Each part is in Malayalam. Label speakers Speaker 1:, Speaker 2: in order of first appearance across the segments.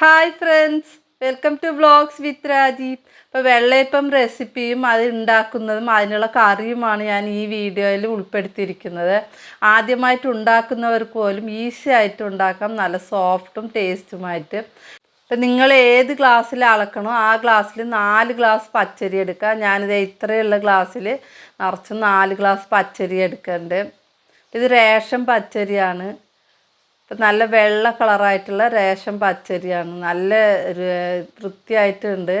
Speaker 1: Hi friends welcome to vlogs with Rajeev ഇപ്പോൾ വെള്ളയപ്പം റെസിപ്പിയും അത് ഉണ്ടാക്കുന്നതും അതിനുള്ള കറിയുമാണ് ഞാൻ ഈ വീഡിയോയിൽ ഉൾപ്പെടുത്തിയിരിക്കുന്നത്. ആദ്യമായിട്ട് ഉണ്ടാക്കുന്നവർക്ക് പോലും ഈസി ആയിട്ട് ഉണ്ടാക്കാം. നല്ല സോഫ്റ്റും ടേസ്റ്റുമായിട്ട് ഇപ്പം നിങ്ങൾ ഏത് ഗ്ലാസ്സിൽ അളക്കണോ ആ ഗ്ലാസ്സിൽ നാല് ഗ്ലാസ് പച്ചരി എടുക്കുക. ഞാനിത് ഇത്രയുള്ള ഗ്ലാസ്സിൽ നിറച്ച് നാല് ഗ്ലാസ് പച്ചരി എടുക്കുന്നുണ്ട്. ഇത് റേഷൻ പച്ചരിയാണ്. ഇപ്പം നല്ല വെള്ള കളറായിട്ടുള്ള റേഷൻ പച്ചരിയാണ്. നല്ല വൃത്തിയായിട്ടുണ്ട്.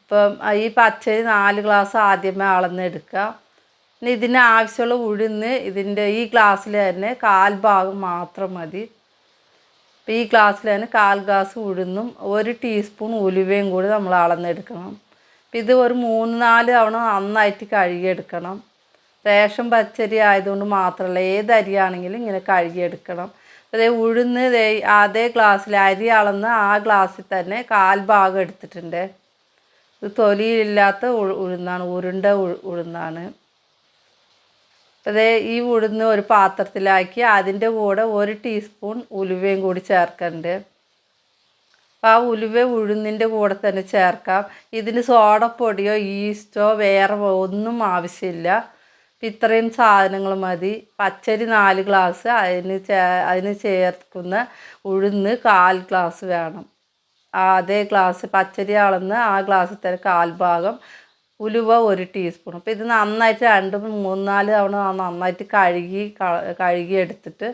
Speaker 1: അപ്പം ഈ പച്ചരി നാല് ഗ്ലാസ് ആദ്യമേ അളന്നെടുക്കുക പിന്നെ ഇതിന് ആവശ്യമുള്ള ഉഴുന്ന് ഇതിന്റെ ഈ ഗ്ലാസ്സിൽ തന്നെ കാൽ ഭാഗം മാത്രം മതി. അപ്പോൾ ഈ ഗ്ലാസ്സിൽ തന്നെ കാൽ ഗ്ലാസ് ഉഴുന്നും ഒരു ടീസ്പൂൺ ഉലുവയും കൂടി നമ്മൾ അളന്നെടുക്കണം. അപ്പം ഇത് ഒരു മൂന്ന് നാല് തവണ നന്നായിട്ട് കഴുകിയെടുക്കണം. റേഷൻ പച്ചരി ആയതുകൊണ്ട് മാത്രമല്ല ഏത് അരിയാണെങ്കിലും ഇങ്ങനെ കഴുകിയെടുക്കണം. അതേ ഉഴുന്ന് അതേ ഗ്ലാസ്സിൽ അരി അളന്ന് ആ ഗ്ലാസ്സിൽ തന്നെ കാൽ ഭാഗം എടുത്തിട്ടുണ്ട്. ഇത് തൊലിയില്ലാത്ത ഉഴുന്നാണ് ഉരുണ്ട ഉഴുന്നാണ്. അതേ ഈ ഉഴുന്ന് ഒരു പാത്രത്തിലാക്കി അതിന്റെ കൂടെ ഒരു ടീസ്പൂൺ ഉലുവയും കൂടി ചേർക്കുന്നുണ്ട് ആ ഉലുവ ഉഴുന്നിന്റെ കൂടെ തന്നെ ചേർക്കാം. ഇതിന് സോഡപ്പൊടിയോ ഈസ്റ്റോ വേറെ ഒന്നും ആവശ്യമില്ല. ഇത്രയും സാധനങ്ങൾ മതി. പച്ചരി നാല് ഗ്ലാസ് അതിന് ചേ അതിന് ചേർക്കുന്ന ഉഴുന്ന് കാൽ ഗ്ലാസ് വേണം. അതേ ഗ്ലാസ് പച്ചരി അളന്ന് ആ ഗ്ലാസ് തന്നെ കാൽ ഭാഗം ഉലുവ ഒരു ടീസ്പൂൺ. അപ്പോൾ ഇത് നന്നായിട്ട് രണ്ട് മൂന്ന് നാല് തവണ നന്നായിട്ട് കഴുകി കഴുകി എടുത്തിട്ട്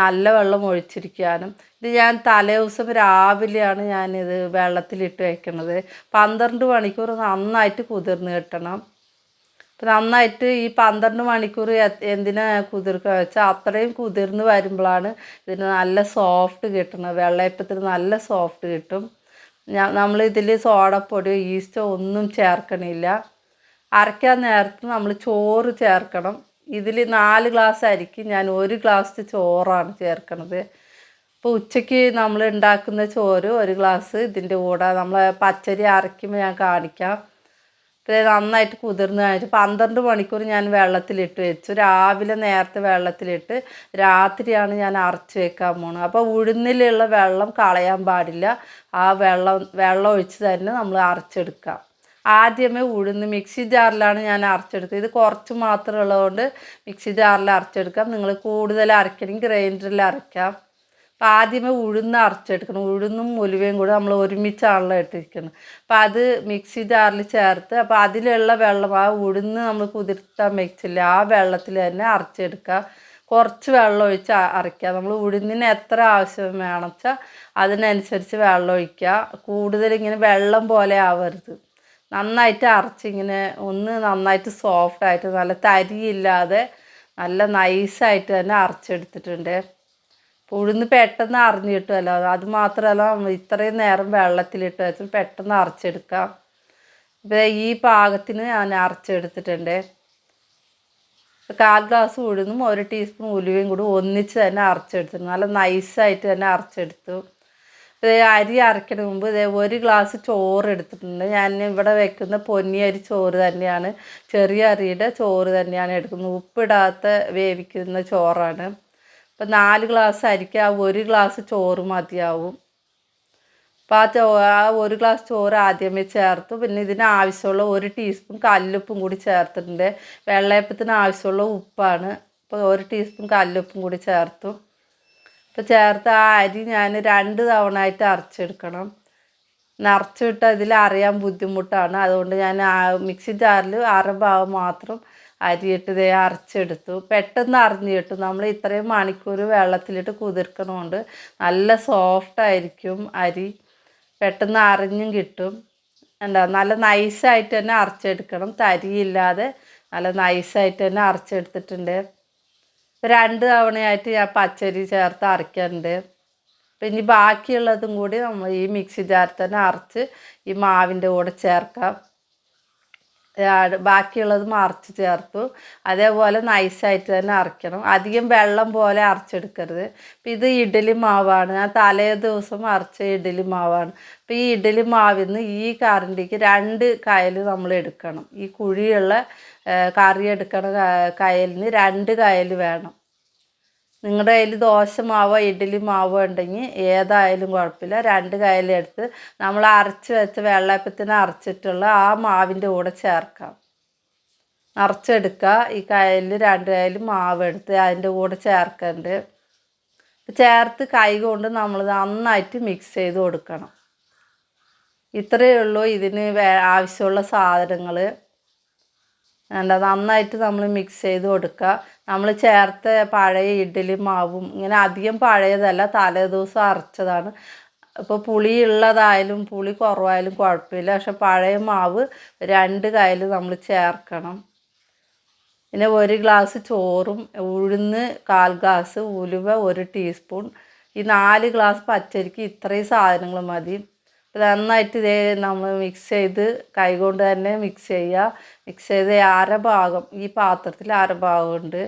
Speaker 1: നല്ല വെള്ളം ഒഴിച്ചിരിക്കാനും. ഇത് ഞാൻ തലേ ദിവസം രാവിലെയാണ് ഞാനിത് വെള്ളത്തിലിട്ട് വയ്ക്കുന്നത് പന്ത്രണ്ട് മണിക്കൂർ നന്നായിട്ട് കുതിർന്ന് കിട്ടണം. അപ്പം നന്നായിട്ട് ഈ പന്ത്രണ്ട് മണിക്കൂർ എന്തിനാ കുതിർക്കുക വെച്ചാൽ അത്രയും കുതിർന്ന് വരുമ്പോഴാണ് ഇതിന് നല്ല സോഫ്റ്റ് കിട്ടുന്നത് വെള്ളയപ്പത്തിന് നല്ല സോഫ്റ്റ് കിട്ടും. നമ്മൾ ഇതിൽ സോഡപ്പൊടിയോ ഈസ്റ്റോ ഒന്നും ചേർക്കണില്ല. അരയ്ക്കാൻ നേരത്ത് നമ്മൾ ചോറ് ചേർക്കണം. ഇതിൽ നാല് ഗ്ലാസ് അരിക്ക് ഞാൻ ഒരു ഗ്ലാസ് ചോറാണ് ചേർക്കണത്. ഇപ്പോൾ ഉച്ചയ്ക്ക് നമ്മൾ ഉണ്ടാക്കുന്ന ചോറ് ഒരു ഗ്ലാസ് ഇതിന്റെ കൂടെ നമ്മൾ പച്ചരി അരയ്ക്കുമ്പോൾ ഞാൻ കാണിക്കാം. നന്നായിട്ട് കുതിർന്ന് കഴിഞ്ഞിട്ട് പന്ത്രണ്ട് മണിക്കൂർ ഞാൻ വെള്ളത്തിലിട്ട് വെച്ചു. രാവിലെ നേരത്തെ വെള്ളത്തിലിട്ട് രാത്രിയാണ് ഞാൻ അരച്ച് വെക്കാൻ പോണത്. അപ്പോൾ ഉഴുന്നിലുള്ള വെള്ളം കളയാൻ പാടില്ല. ആ വെള്ളം വെള്ളം ഒഴിച്ച് തന്നെ നമ്മൾ അരച്ചെടുക്കാം ആദ്യമേ ഉഴുന്ന് മിക്സി ജാറിലാണ് ഞാൻ അരച്ചെടുത്തത് ഇത് കുറച്ച് മാത്രം ഉള്ളതുകൊണ്ട് മിക്സി ജാറിൽ അരച്ചെടുക്കാം നിങ്ങൾ കൂടുതൽ അരയ്ക്കണമെങ്കിൽ ഗ്രൈൻഡറിൽ അരയ്ക്കാം. അപ്പം ആദ്യമേ ഉഴുന്ന് അരച്ചെടുക്കണം. ഉഴുന്നും ഉലുവയും കൂടെ നമ്മൾ ഒരുമിച്ചാണല്ലോ ഇട്ടിരിക്കുന്നത്. അപ്പം അത് മിക്സി ജാറിൽ ചേർത്ത് അപ്പോൾ അതിലുള്ള വെള്ളം ആ ഉഴുന്ന് നമ്മൾ കുതിർത്താൻ വെച്ചില്ല ആ വെള്ളത്തിൽ തന്നെ അരച്ചെടുക്കുക. കുറച്ച് വെള്ളം ഒഴിച്ച് അരയ്ക്കുക. നമ്മൾ ഉഴുന്നിന് എത്ര ആവശ്യം വേണം വെച്ചാൽ അതിനനുസരിച്ച് വെള്ളം ഒഴിക്കുക. കൂടുതൽ ഇങ്ങനെ വെള്ളം പോലെ ആവരുത്. നന്നായിട്ട് അരച്ചിങ്ങനെ ഒന്ന് നന്നായിട്ട് സോഫ്റ്റ് ആയിട്ട് നല്ല തരിയില്ലാതെ നല്ല നൈസായിട്ട് തന്നെ അരച്ചെടുത്തിട്ടുണ്ട്. അപ്പോൾ ഉഴുന്ന് പെട്ടെന്ന് അറിഞ്ഞു കിട്ടുമല്ലോ അത് മാത്രമല്ല ഇത്രയും നേരം വെള്ളത്തിലിട്ട് വെച്ച് പെട്ടെന്ന് അരച്ചെടുക്കാം. ഇപ്പോൾ ഈ പാകത്തിന് ഞാൻ അരച്ചെടുത്തിട്ടുണ്ട്. കാൽ ഗ്ലാസ് ഉഴുന്നും ഒരു ടീസ്പൂൺ ഉലുവയും കൂടി ഒന്നിച്ച് തന്നെ അരച്ചെടുത്തു നല്ല നൈസായിട്ട് തന്നെ അരച്ചെടുത്തു. അരി അരയ്ക്കണ മുമ്പ് ഇതേ ഒരു ഗ്ലാസ് ചോറ് എടുത്തിട്ടുണ്ട്. ഞാൻ ഇവിടെ വെക്കുന്ന പൊന്നി അരി ചോറ് തന്നെയാണ്. ചെറിയ അരിയുടെ ചോറ് തന്നെയാണ് എടുക്കുന്നത്. ഉപ്പിടാത്ത വേവിക്കുന്ന ചോറാണ്. അപ്പം നാല് ഗ്ലാസ് അരിക്ക് ആ ഒരു ഗ്ലാസ് ചോറ് മതിയാവും. അപ്പോൾ ആ ആ ഒരു ഗ്ലാസ് ചോറ് ആദ്യമേ ചേർത്തു. പിന്നെ ഇതിന് ആവശ്യമുള്ള ഒരു ടീസ്പൂൺ കല്ലുപ്പും കൂടി ചേർത്തിട്ടുണ്ട്. വെള്ളയപ്പത്തിന് ആവശ്യമുള്ള ഉപ്പാണ്. അപ്പോൾ ഒരു ടീസ്പൂൺ കല്ലുപ്പും കൂടി ചേർത്തു. അപ്പോൾ ചേർത്ത് ആ അരി ഞാൻ രണ്ട് തവണ ആയിട്ട് അരച്ചെടുക്കണം. നിറച്ചിട്ട് അതിൽ അറിയാൻ ബുദ്ധിമുട്ടാണ്. അതുകൊണ്ട് ഞാൻ മിക്സി ജാറിൽ അര ഭാഗം മാത്രം അരിയിട്ട് ഇതേ അരച്ചെടുത്തു. പെട്ടെന്ന് അരിഞ്ഞ് കിട്ടും. നമ്മൾ ഇത്രയും മണിക്കൂർ വെള്ളത്തിലിട്ട് കുതിർക്കണോണ്ട് നല്ല സോഫ്റ്റ് ആയിരിക്കും അരി. പെട്ടെന്ന് അരിഞ്ഞും കിട്ടും. എന്താ നല്ല നൈസായിട്ട് തന്നെ അരച്ചെടുക്കണം. തരിയില്ലാതെ നല്ല നൈസായിട്ട് തന്നെ അരച്ചെടുത്തിട്ടുണ്ട്. രണ്ട് തവണയായിട്ട് ഞാൻ പച്ചരി ചേർത്ത് അരയ്ക്കാറുണ്ട്. പിന്നെ ബാക്കിയുള്ളതും കൂടി നമ്മൾ ഈ മിക്സി ജാറിൽ തന്നെ അരച്ച് ഈ മാവിന്റെ കൂടെ ചേർക്കാം. ബാക്കിയുള്ളത് അരച്ച് ചേർത്തു. അതേപോലെ നൈസായിട്ട് തന്നെ അരയ്ക്കണം അധികം വെള്ളം പോലെ അരച്ചെടുക്കരുത്. അപ്പം ഇത് ഇഡ്ഡലി മാവാണ്. ഞാൻ തലേ ദിവസം അരച്ച ഇഡ്ഡലി മാവാണ്. അപ്പം ഈ ഇഡ്ഡലി മാവിൽ നിന്ന് ഈ കറണ്ടിക്ക് രണ്ട് കയൽ നമ്മൾ എടുക്കണം. ഈ കുഴിയുള്ള കറി എടുക്കണ കയലിന് രണ്ട് കയൽ വേണം. നിങ്ങളുടെ കയ്യിൽ ദോശ മാവോ ഇഡ്ഡലി മാവോ ഉണ്ടെങ്കിൽ ഏതായാലും കുഴപ്പമില്ല രണ്ട് കയ്യിലെടുത്ത് നമ്മൾ അരച്ച് വെച്ച വെള്ളപ്പത്തിന് അരച്ചിട്ടുള്ള ആ മാവിന്റെ കൂടെ ചേർക്കാം. നിറച്ചെടുക്കുക ഈ കയ്യിൽ രണ്ട് കയ്യിൽ മാവ് എടുത്ത് അതിന്റെ കൂടെ ചേർക്കുന്നുണ്ട് ചേർത്ത് കൈ കൊണ്ട് നമ്മൾ നന്നായിട്ട് മിക്സ് ചെയ്ത് കൊടുക്കണം. ഇത്രയേ ഉള്ളൂ ഇതിന് ആവശ്യമുള്ള സാധനങ്ങൾ വേണ്ട നന്നായിട്ട് നമ്മൾ മിക്സ് ചെയ്ത് കൊടുക്കുക നമ്മൾ ചേർത്ത പഴയ ഇഡ്ഡലി മാവും ഇങ്ങനെ അധികം പഴയതല്ല തലേ ദിവസം അരച്ചതാണ്. ഇപ്പോൾ പുളി ഉള്ളതായാലും പുളി കുറവായാലും കുഴപ്പമില്ല. പക്ഷെ പഴയ മാവ് രണ്ട് കയ്യിൽ നമ്മൾ ചേർക്കണം. പിന്നെ ഒരു ഗ്ലാസ് ചോറും ഉഴുന്ന് കാൽ ഗ്ലാസ് ഉലുവ ഒരു ടീസ്പൂൺ ഈ നാല് ഗ്ലാസ് പച്ചരിക്ക് ഇത്രയും സാധനങ്ങൾ മതി. നന്നായിട്ട് ഇതേ നമ്മൾ മിക്സ് ചെയ്ത് കൈകൊണ്ട് തന്നെ മിക്സ് ചെയ്യുക. മിക്സ് ചെയ്ത് അര ഭാഗം ഈ പാത്രത്തിൽ അര ഉണ്ട്.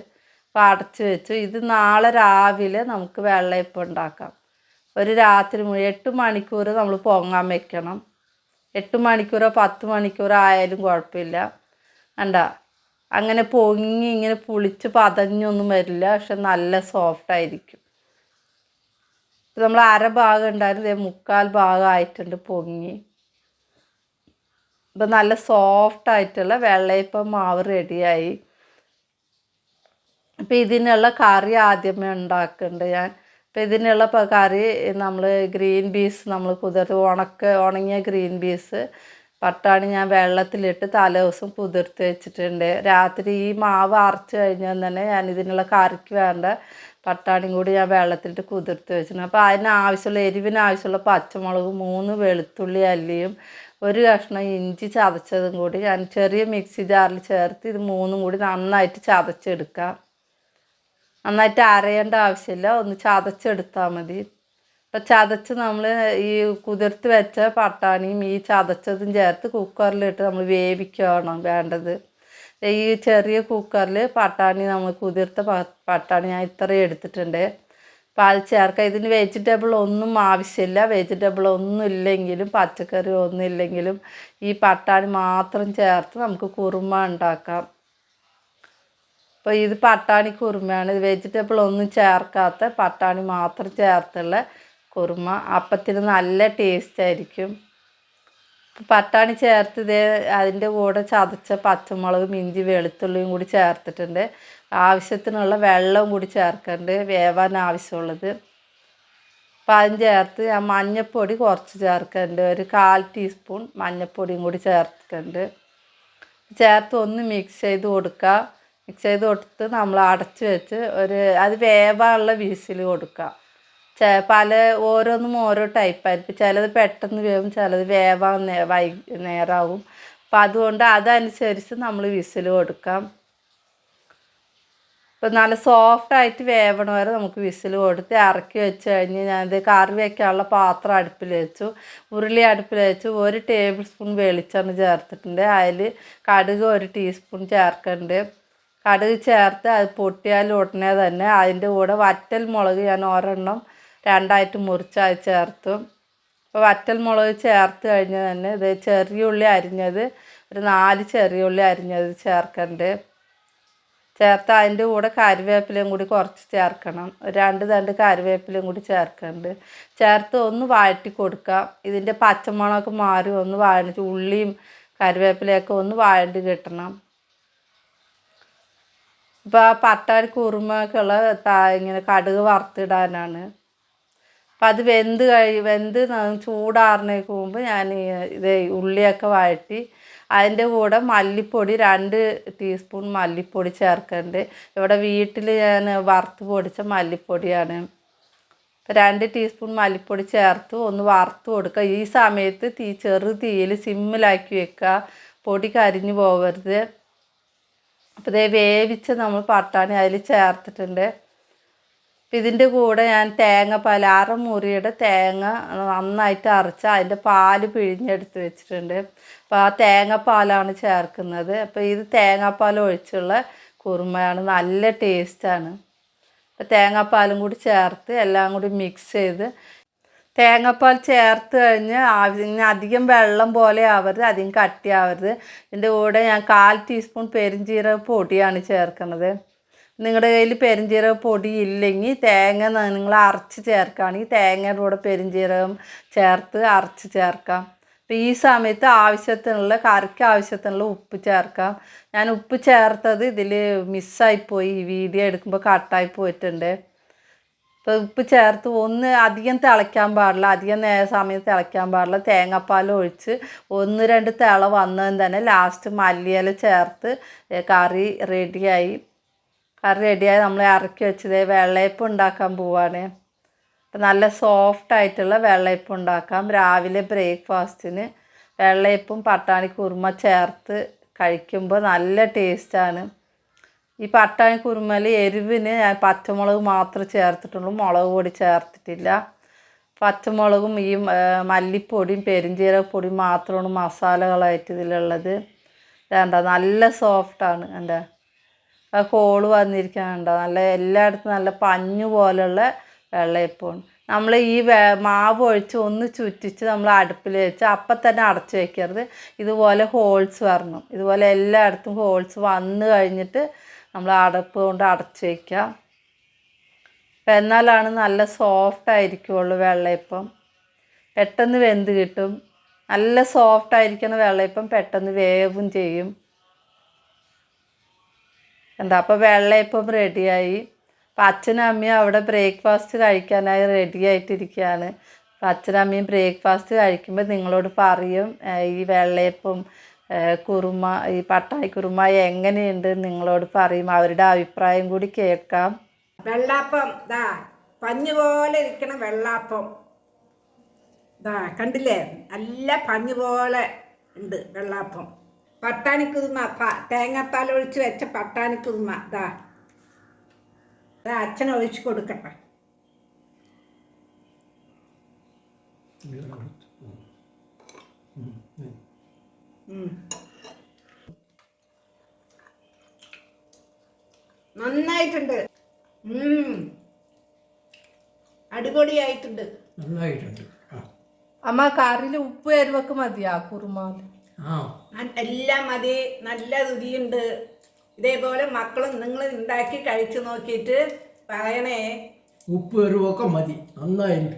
Speaker 1: അപ്പോൾ അടച്ച് വെച്ചു. ഇത് നാളെ രാവിലെ നമുക്ക് വെള്ളയപ്പം ഉണ്ടാക്കാം. ഒരു രാത്രി മുഴുവൻ എട്ട് മണിക്കൂർ നമ്മൾ പൊങ്ങാൻ വെക്കണം. എട്ട് മണിക്കൂറോ പത്ത് മണിക്കൂറോ ആയാലും കുഴപ്പമില്ല. കണ്ട? അങ്ങനെ പൊങ്ങി ഇങ്ങനെ പുളിച്ച് പതഞ്ഞൊന്നും വരില്ല. പക്ഷെ നല്ല സോഫ്റ്റ് ആയിരിക്കും. ഇപ്പം നമ്മൾ അര ഭാഗം ഉണ്ടായിരുന്നു മുക്കാൽ ഭാഗം ആയിട്ടുണ്ട് പൊങ്ങി. ഇപ്പം നല്ല സോഫ്റ്റ് ആയിട്ടുള്ള വെള്ളയപ്പം മാവ് റെഡിയായി അപ്പം ഇതിനുള്ള കറി ആദ്യമേ ഉണ്ടാക്കുന്നുണ്ട് ഞാൻ. അപ്പം ഇതിനുള്ള കറി നമ്മൾ ഗ്രീൻ പീസ് നമ്മൾ കുതിർത്ത് ഉണക്ക ഉണങ്ങിയ ഗ്രീൻ പീസ് പട്ടാണി ഞാൻ വെള്ളത്തിലിട്ട് തലേ ദിവസം കുതിർത്ത് വെച്ചിട്ടുണ്ട്. രാത്രി ഈ മാവ് അരച്ച് കഴിഞ്ഞാൽ തന്നെ ഞാൻ ഇതിനുള്ള കറിക്ക് വേണ്ട പട്ടാണിയും കൂടി ഞാൻ വെള്ളത്തിലിട്ട് കുതിർത്ത് വെച്ചിരുന്നു അപ്പോൾ അതിന് ആവശ്യമുള്ള എരിവിന് ആവശ്യമുള്ള പച്ചമുളക് മൂന്ന് വെളുത്തുള്ളി അല്ലിയും ഒരു കഷ്ണം ഇഞ്ചി ചതച്ചതും കൂടി ഞാൻ ചെറിയ മിക്സി ജാറിൽ ചേർത്ത് ഇത് മൂന്നും കൂടി നന്നായിട്ട് ചതച്ചെടുക്കാം. നന്നായിട്ട് അരയേണ്ട ആവശ്യമില്ല ഒന്ന് ചതച്ചെടുത്താൽ മതി. അപ്പം ചതച്ച് നമ്മൾ ഈ കുതിർത്ത് വെച്ച പട്ടാണിയും ഈ ചതച്ചതും ചേർത്ത് കുക്കറിലിട്ട് നമ്മൾ വേവിക്കണം വേണ്ടത്? ഈ ചെറിയ കുക്കറിൽ പട്ടാണി നമ്മൾ കുതിർത്ത പട്ടാണി ഞാൻ ഇത്രയും എടുത്തിട്ടുണ്ട്. പാൽ ചേർക്കുക ഇതിന് വെജിറ്റബിൾ ഒന്നും ആവശ്യമില്ല. വെജിറ്റബിൾ ഒന്നും ഇല്ലെങ്കിലും പച്ചക്കറി ഒന്നും ഇല്ലെങ്കിലും ഈ പട്ടാണി മാത്രം ചേർത്ത് നമുക്ക് കുറുമ ഉണ്ടാക്കാം. അപ്പോൾ ഇത് പട്ടാണി കുറുമയാണ്. ഇത് വെജിറ്റബിൾ ഒന്നും ചേർക്കാത്ത പട്ടാണി മാത്രം ചേർത്തുള്ള കുറുമ. അപ്പത്തിന് നല്ല ടേസ്റ്റ് ആയിരിക്കും. പട്ടാണി ചേർത്ത് ഇതേ അതിന്റെ കൂടെ ചതച്ച പച്ചമുളകും ഇഞ്ചി വെളുത്തുള്ളിയും കൂടി ചേർത്തിട്ടുണ്ട്. ആവശ്യത്തിനുള്ള വെള്ളവും കൂടി ചേർക്കുന്നുണ്ട് വേവാൻ ആവശ്യമുള്ളത്. അപ്പം അതും ചേർത്ത് ഞാൻ മഞ്ഞൾപ്പൊടി കുറച്ച് ചേർക്കുന്നുണ്ട് ഒരു കാൽ ടീസ്പൂൺ മഞ്ഞൾപ്പൊടിയും കൂടി ചേർക്കുന്നുണ്ട് ചേർത്ത് ഒന്ന് മിക്സ് ചെയ്ത് കൊടുക്കുക മിക്സ് ചെയ്ത് കൊടുത്ത് നമ്മൾ അടച്ച് വെച്ച് ഒരു അത് വേവാനുള്ള വിസിൽ കൊടുക്കുക പല ഓരോന്നും ഓരോ ടൈപ്പായിരിക്കും ചിലത് പെട്ടെന്ന് വേവും ചിലത് വേവാൻ വൈ നേരാവും. അപ്പം അതുകൊണ്ട് അതനുസരിച്ച് നമ്മൾ വിസിൽ കൊടുക്കാം. ഇപ്പം നല്ല സോഫ്റ്റായിട്ട് വേവണ വരെ നമുക്ക് വിസിൽ കൊടുത്ത് ഇറക്കി വെച്ച് കഴിഞ്ഞ് ഞാനത് കറി വയ്ക്കാനുള്ള പാത്രം അടുപ്പിൽ വെച്ചു. ഉരുളി അടുപ്പിൽ വെച്ചു. ഒരു ടേബിൾ സ്പൂൺ വെളിച്ചെണ്ണ ചേർത്തിട്ടുണ്ട്. അതിൽ കടുക് ഒരു ടീസ്പൂൺ ചേർക്കുന്നുണ്ട് കടുക് ചേർത്ത് അത് പൊട്ടിയാൽ ഉടനെ തന്നെ അതിന്റെ കൂടെ വറ്റൽ മുളക് ഞാൻ ഒരെണ്ണം രണ്ടായിട്ട് മുറിച്ചായി ചേർത്തു. അപ്പോൾ വറ്റൽ മുളക് ചേർത്ത് കഴിഞ്ഞ് തന്നെ ഇത് ചെറിയ ഉള്ളി അരിഞ്ഞത് ഒരു നാല് ചെറിയ ഉള്ളി അരിഞ്ഞത് ചേർക്കണ്ട്. ചേർത്ത് അതിന്റെ കൂടെ കറിവേപ്പിലയും കൂടി കുറച്ച് ചേർക്കണം. രണ്ട് തണ്ട് കറിവേപ്പിലയും കൂടി ചേർക്കുന്നുണ്ട് ചേർത്ത് ഒന്ന് വഴറ്റി കൊടുക്കാം. ഇതിന്റെ പച്ചമുളക് മാറി ഒന്ന് വഴറ്റി ഉള്ളിയും കറിവേപ്പിലയൊക്കെ ഒന്ന് വഴണ്ടി കിട്ടണം. ഇപ്പോൾ ആ കുറുമൊക്കെ ഉള്ള ഇങ്ങനെ കടുക് വറുത്തിടാനാണ്. അപ്പം അത് വെന്ത് കഴി വെന്ത് ന- പോകുമ്പോൾ ഞാൻ ഇത് ഉള്ളിയൊക്കെ വഴറ്റി അതിന്റെ കൂടെ മല്ലിപ്പൊടി രണ്ട് ടീസ്പൂൺ മല്ലിപ്പൊടി ചേർക്കുന്നുണ്ട് ഇവിടെ വീട്ടിൽ ഞാൻ വറുത്ത് പൊടിച്ച മല്ലിപ്പൊടിയാണ്. രണ്ട് ടീസ്പൂൺ മല്ലിപ്പൊടി ചേർത്ത് ഒന്ന് വറുത്ത് കൊടുക്കുക ഈ സമയത്ത് തീ ചെറു തീയിൽ സിമ്മിലാക്കി വെക്കുക പൊടി കരിഞ്ഞു പോകരുത് അപ്പോൾ ഇതേ വേവിച്ച് നമ്മൾ പട്ടാണി അതിൽ ചേർത്തിട്ടുണ്ട്. ഇതിന്റെ കൂടെ ഞാൻ തേങ്ങാപ്പാൽ അര മുറിയുടെ തേങ്ങ നന്നായിട്ട് അരച്ച് അതിന്റെ പാൽ പിഴിഞ്ഞെടുത്ത് വെച്ചിട്ടുണ്ട്. അപ്പോൾ ആ തേങ്ങാപ്പാലാണ് ചേർക്കുന്നത്. അപ്പോൾ ഇത് തേങ്ങാപ്പാൽ ഒഴിച്ചുള്ള കുറുമയാണ്. നല്ല ടേസ്റ്റാണ്. അപ്പോൾ തേങ്ങാപ്പാലും കൂടി ചേർത്ത് എല്ലാം കൂടി മിക്സ് ചെയ്ത് തേങ്ങാപ്പാൽ ചേർത്ത് കഴിഞ്ഞ് ആവശ്യം അധികം വെള്ളം പോലെ ആവരുത് അധികം കട്ടിയാവരുത്. ഇതിന്റെ കൂടെ ഞാൻ കാൽ ടീസ്പൂൺ പെരിഞ്ജീരക പൊടിയാണ് ചേർക്കുന്നത്. നിങ്ങളുടെ കയ്യിൽ പെരുംജീരക പൊടി ഇല്ലെങ്കിൽ തേങ്ങ നിങ്ങൾ അരച്ച് ചേർക്കുകയാണെങ്കിൽ തേങ്ങയുടെ കൂടെ പെരുംജീരകം ചേർത്ത് അരച്ച് ചേർക്കാം. അപ്പോൾ ഈ സമയത്ത് ആവശ്യത്തിനുള്ള കറിക്ക് ആവശ്യത്തിനുള്ള ഉപ്പ് ചേർക്കാം. ഞാൻ ഉപ്പ് ചേർത്തത് ഇതിൽ മിസ്സായിപ്പോയി വീഡിയോ എടുക്കുമ്പോൾ കട്ടായി പോയിട്ടുണ്ട്. ഇപ്പോൾ ഉപ്പ് ചേർത്ത് ഒന്ന് അധികം തിളയ്ക്കാൻ പാടില്ല അധികം നേരം സമയം തിളയ്ക്കാൻ പാടില്ല. തേങ്ങാപ്പാൽ ഒഴിച്ച് ഒന്ന് രണ്ട് തിള വന്നതും തന്നെ ലാസ്റ്റ് മല്ലിയില ചേർത്ത് കറി റെഡിയായി. കറി റെഡിയായി നമ്മൾ ഇറക്കി വെച്ചത് വെള്ളയപ്പം ഉണ്ടാക്കാൻ പോവാണ്. അപ്പം നല്ല സോഫ്റ്റ് ആയിട്ടുള്ള വെള്ളയപ്പം ഉണ്ടാക്കാം. രാവിലെ ബ്രേക്ക്ഫാസ്റ്റിന് വെള്ളയപ്പം പട്ടാണി കുറുമ ചേർത്ത് കഴിക്കുമ്പോൾ നല്ല ടേസ്റ്റാണ് ഈ പട്ടാണി കുറുമയിൽ എരിവിന് ഞാൻ പച്ചമുളക് മാത്രമേ ചേർത്തിട്ടുള്ളൂ. മുളക് പൊടി ചേർത്തിട്ടില്ല. പച്ചമുളകും ഈ മല്ലിപ്പൊടിയും പെരിഞ്ജീരകപ്പൊടിയും മാത്രമാണ് മസാലകളായിട്ട് ഇതിലുള്ളത്. വേണ്ട നല്ല സോഫ്റ്റാണ് എന്റെ ആ വന്നിരിക്കുന്നുണ്ടോ? നല്ല എല്ലായിടത്തും നല്ല പഞ്ഞു പോലുള്ള വെള്ളയപ്പമാണ് നമ്മൾ ഈ മാവ് ഒഴിച്ച് ഒന്ന് ചുറ്റിച്ച് നമ്മൾ അടുപ്പിൽ വെച്ച് അപ്പം തന്നെ അടച്ചു വയ്ക്കരുത് ഇതുപോലെ ഹോൾസ് വരണം. ഇതുപോലെ എല്ലായിടത്തും ഹോൾസ് വന്നു കഴിഞ്ഞിട്ട് നമ്മൾ അടപ്പ് കൊണ്ട് അടച്ച് വയ്ക്കുക എന്നാലാണ് നല്ല സോഫ്റ്റ് ആയിരിക്കുള്ളൂ വെള്ളയപ്പം. പെട്ടെന്ന് വെന്ത് കിട്ടും. നല്ല സോഫ്റ്റ് ആയിരിക്കുന്ന വെള്ളയപ്പം പെട്ടെന്ന് വേവും ചെയ്യും. എന്താ അപ്പോൾ വെള്ളയപ്പം റെഡിയായി അപ്പം അച്ഛനും അമ്മയും അവിടെ ബ്രേക്ക്ഫാസ്റ്റ് കഴിക്കാനായി റെഡി ആയിട്ടിരിക്കുകയാണ് അപ്പം അച്ഛനും അമ്മയും ബ്രേക്ക്ഫാസ്റ്റ് കഴിക്കുമ്പോൾ നിങ്ങളോട് പറയും ഈ വെള്ളയപ്പം കുറുമ ഈ പട്ടായി കുറുമ എങ്ങനെയുണ്ട് നിങ്ങളോട് പറയും. അവരുടെ അഭിപ്രായം കൂടി കേൾക്കാം.
Speaker 2: വെള്ളാപ്പം ദാ പഞ്ഞു പോലെ ഇരിക്കണ വെള്ളാപ്പം. ദാ കണ്ടില്ലേ? നല്ല പഞ്ഞു പോലെ ഉണ്ട് വെള്ളാപ്പം. പട്ടാണിക്കുതുമ കുതുമ തേങ്ങാപ്പാൽ ഒഴിച്ച് വെച്ച പട്ടാണിക്കുതുമ ഇതാ ദാ അച്ഛൻ ഒഴിച്ച് കൊടുക്കട്ടെ. നന്നായിട്ടുണ്ട്. അടിപൊളിയായിട്ടുണ്ട്.
Speaker 3: നന്നായിട്ടുണ്ട്.
Speaker 1: അമ്മ കറിയിൽ ഉപ്പ് എരിവൊക്കെ മതിയാ കുറുമാൽ?
Speaker 2: എല്ലാം മതി. നല്ല രുചിയുണ്ട്. ഇതേപോലെ മക്കളും നിങ്ങൾ ഉണ്ടാക്കി കഴിച്ചു നോക്കിയിട്ട് പറയണേ.
Speaker 3: ഉപ്പ് എരിവൊക്കെ മതി. നന്നായിരിക്കും.